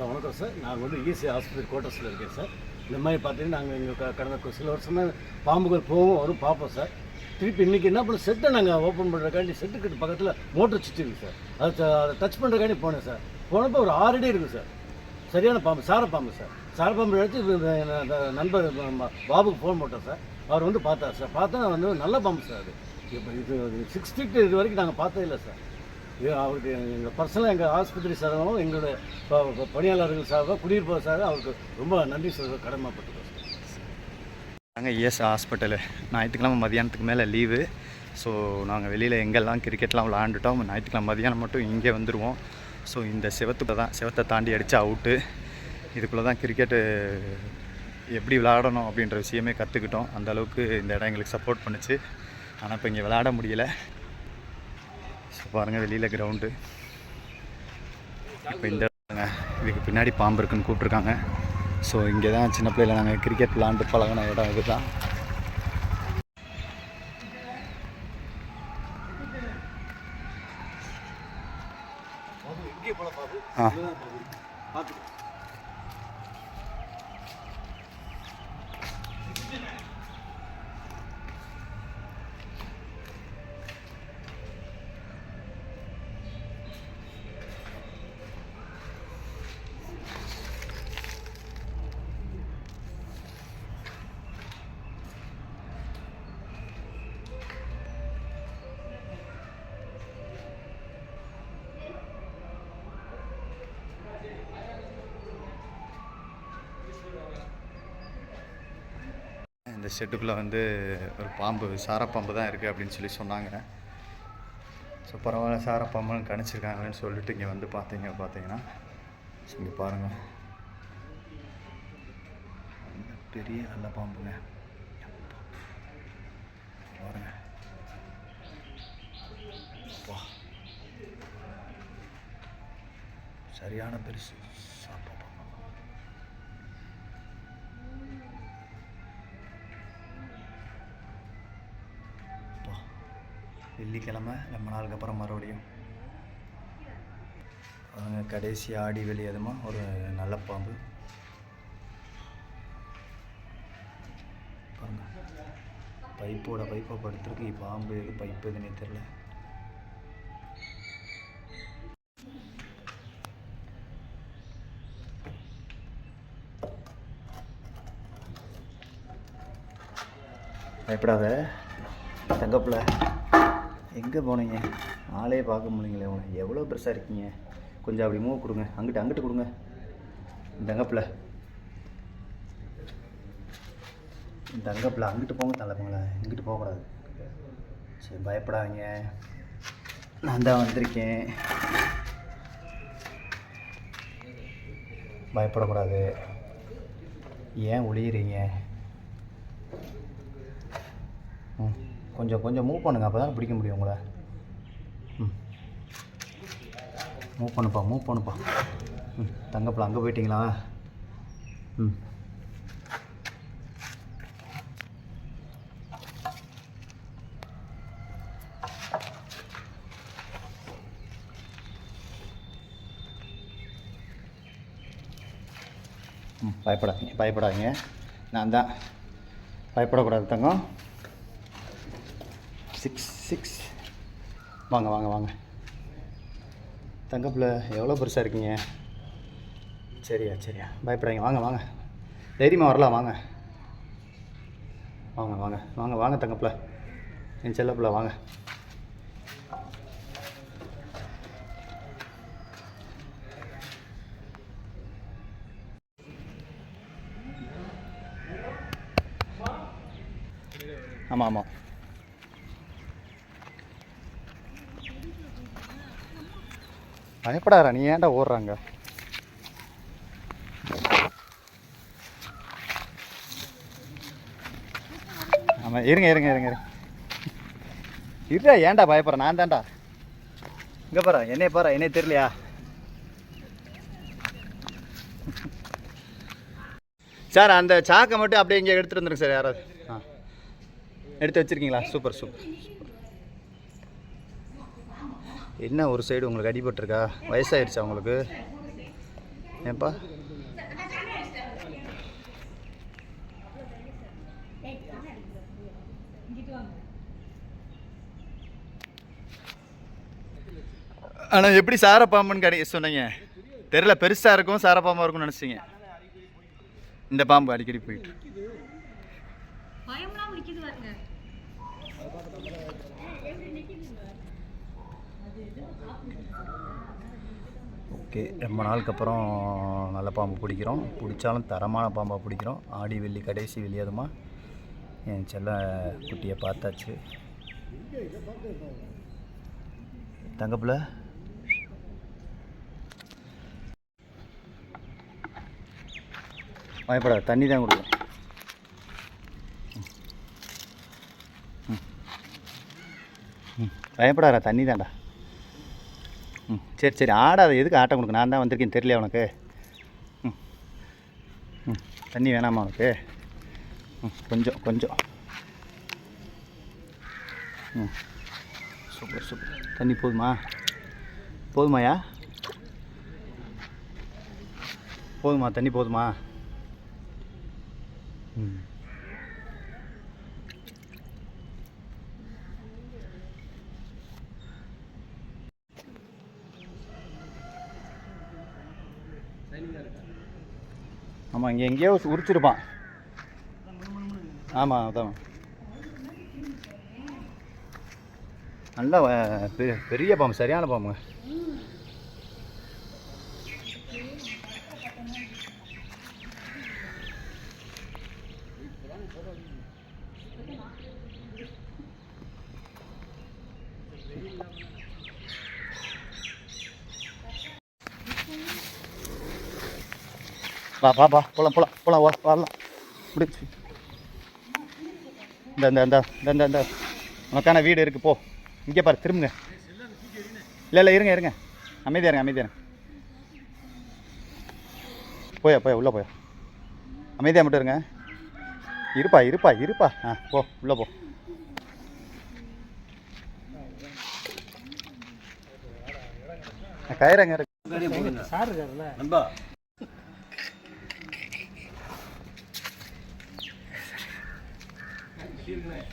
Sir வணக்கம் sir. நான் வந்து ஈசி ஆஸ்பத்திரி கோட்டர்ஸில் இருக்கேன் சார். இந்த மாதிரி பார்த்தீங்கன்னா நாங்கள் இங்கே கடந்த சில வருஷமாக பாம்புகள் போகும் வரும் பார்ப்போம் சார். திருப்பி இன்றைக்கி என்ன பண்ண செட்டை நாங்கள் ஓப்பன் பண்ணுறக்காண்டி செட்டுக்கு பக்கத்தில் மோட்டர் சுற்றி சார். அது அதை டச் பண்ணுறக்காண்டி போனேன் சார். போனப்போ ஒரு ஆறு அடி இருக்குது சார். சரியான பாம்பு சார பாம்பு சார். சார பாம்பு எடுத்து நண்பர் பாபுக்கு ஃபோன் போட்டோம் சார். அவர் வந்து பார்த்தார் சார். பார்த்தா வந்து நல்ல பாம்பு சார் அது. இப்போ இது சிக்ஸ் ஃபீட் இது வரைக்கும் நாங்கள் பார்த்ததில்லை சார். அவருக்கு எங்கள் பர்சனலாக எங்கள் ஆஸ்பத்திரி சார்பாகவும் எங்களுடைய ப- பணியாளர்கள் சார்பாக குடியிருப்பவர் சார்பாக அவருக்கு ரொம்ப நன்றி சொல்ல கடமைப்பட்டிருக்கோம் நாங்கள் இஎஸ் ஹாஸ்பிட்டலு ஞாயிற்றுக்கிழமை மதியானத்துக்கு மேலே லீவு ஸோ நாங்கள் வெளியில் எங்கெல்லாம் கிரிக்கெட்லாம் விளாண்டுட்டோம் ஞாயிற்றுக்கிழமை மதியானம் மட்டும் இங்கே வந்துடுவோம் ஸோ இந்த செவத்துக்குள்ள தான் சிவத்தை தாண்டி அடித்தா அவுட்டு இதுக்குள்ளே தான் கிரிக்கெட்டு எப்படி விளாடணும் அப்படின்ற விஷயமே கற்றுக்கிட்டோம் அந்த அளவுக்கு இந்த இடம் எங்களுக்கு சப்போர்ட் பண்ணுச்சு. ஆனால் இப்போ இங்கே விளாட முடியல. பாருங்கள் வெளியில் கிரவுண்டு இப்போ இந்த இதுக்கு பின்னாடி பாம்பு இருக்குன்னு கூப்பிட்ருக்காங்க ஸோ இங்கே தான் சின்ன பிள்ளையில நாங்கள் கிரிக்கெட் விளாண்டு பழகின இடம் இது தான் ஆ. ஷெட்டுக்குள்ளே வந்து ஒரு பாம்பு சாரப்பாம்பு தான் இருக்குது அப்படின்னு சொல்லி சொன்னாங்க. ஸோ பரவாயில்ல சாரப்பாம்புன்னு கணிச்சிருக்காங்களேன்னு சொல்லிட்டு இங்கே வந்து பார்த்தீங்க பார்த்தீங்கன்னா. ஸோ இங்கே பாருங்கள் பெரிய நல்ல பாம்புங்க. பாருங்கள் அப்பா. சரியான பெருசு. வெள்ளிக்கிழமை ரொம்ப நாளுக்கு அப்புறம் மறுபடியும். அவங்க கடைசி ஆடி வெளி ஒரு நல்ல பாம்பு. பாருங்க. பைப்போட பைப்பை படுத்துருக்கு. பாம்பு எது பைப்பு எதுன்னே தெரில பயப்படாத. தங்கப்பில் எங்கே போனீங்க? ஆளே பார்க்க முடியல உனக்கு எவ்வளோ பெருசாக இருக்கீங்க? கொஞ்சம் அப்படி மூவ் கொடுங்க. அங்கிட்டு அங்கிட்டு கொடுங்க. தங்கப்பில். தங்கப்பில். அங்கிட்டு போங்க தலைப்பங்களா இங்கிட்டு போகக்கூடாது. சரி பயப்படாதீங்க. நான் தான் வந்திருக்கேன். பயப்படக்கூடாது. ஏன் ஒளியிறீங்க? ம். கொஞ்சம் கொஞ்சம் மூவ் பண்ணுங்க. அப்போ தான் பிடிக்க முடியும் உங்களை. ம். மூவ் பண்ணுப்பா மூவ் பண்ணுப்பா. ம் தங்கப்பில் அங்கே போயிட்டீங்களா? ம். ம் பயப்படாதீங்க பயப்படாதீங்க. நான் தான். பயப்படக்கூடாது தங்கம். சிக்ஸ் சிக்ஸ் வாங்க வாங்க வாங்க. தங்கப்பில் எவ்வளோ பெருசாக இருக்கீங்க? சரியா சரியா. பயப்படாதீங்க. வாங்க வாங்க. தைரியமாக வரலாம் வாங்க. வாங்க வாங்க. வாங்க வாங்க தங்கப்பில். என் செல்லப்பில் வாங்க. ஆமாம் ஆமாம் பயப்படாதா நீ ஏன்டா ஓடுறாங்க? ஆமாம் இருங்க இருங்க இருங்க இருங்க. இருடா ஏன்டா பயப்படுறேன் நான் தான்டா. இங்கே பாரு என்னைய பாரு என்னைய தெரியலையா? சார் அந்த சாக்கை மட்டும் அப்படியே இங்கே எடுத்துகிட்டு வந்துருங்க சார் யாராவது. ஆ. எடுத்து வச்சிருக்கீங்களா? Super super. என்ன ஒரு சைடு உங்களுக்கு அடிபட்டிருக்கா? வயசாகிடுச்சா உங்களுக்கு? ஏப்பா ஆனால் எப்படி சாரப்பாம்புன்னு கடை சொன்னீங்க. தெரில பெருசாக இருக்கும் சாரப்பாம்பாக இருக்கும்னு நினச்சிங்க. இந்த பாம்பு அடிக்கடி போயிட்டு பயம்லாம் ஓகே ரொம்ப நாளுக்கு அப்புறம் நல்ல பாம்பு பிடிக்கிறோம். பிடிச்சாலும் தரமான பாம்பாக பிடிக்கிறோம். ஆடி வெள்ளி கடைசி வெள்ளி அதுமா என் செல்ல குட்டியை பார்த்தாச்சு. தங்கப்பில் பயப்படாத தண்ணி தான் கொடுக்கும் பயப்படாதா பயப்படாத தண்ணி தான்டா. ம் சரி சரி ஆடாத எதுக்கு ஆட்டம் கொடுக்க? நான் தான் வந்திருக்கேன் தெரியல உனக்கு? ம். ம். தண்ணி வேணாமா உனக்கு? ம் கொஞ்சம் கொஞ்சம். ம். Super super. தண்ணி போதுமா? போதுமாயா? போதுமா தண்ணி போதுமா? ம். ஆமாம் இங்கே எங்கேயோ உரிச்சிருப்பான். ஆமாம் அதான். நல்லா பெரிய பாம்பு சரியான பாம்புங்க. வா வா வா போலாம் போலாம் போலாம் வா வரலாம். முடிச்சு இந்த இந்த இந்த இந்த இந்த இந்த. உனக்கான வீடு இருக்குது போ. இங்கே பாரு திரும்புங்க. இல்லை இல்லை இருங்க இருங்க. அமைதியா இருங்க அமைதியா இருங்க. போயா போயா உள்ளே போயா. அமைதியாக மட்டும் இருங்க. இருப்பா இருப்பா இருப்பா. ஆ போ உள்ளே போ. கயிறங்க இருக்கு. சார் இருக்காருல்ல? сильная.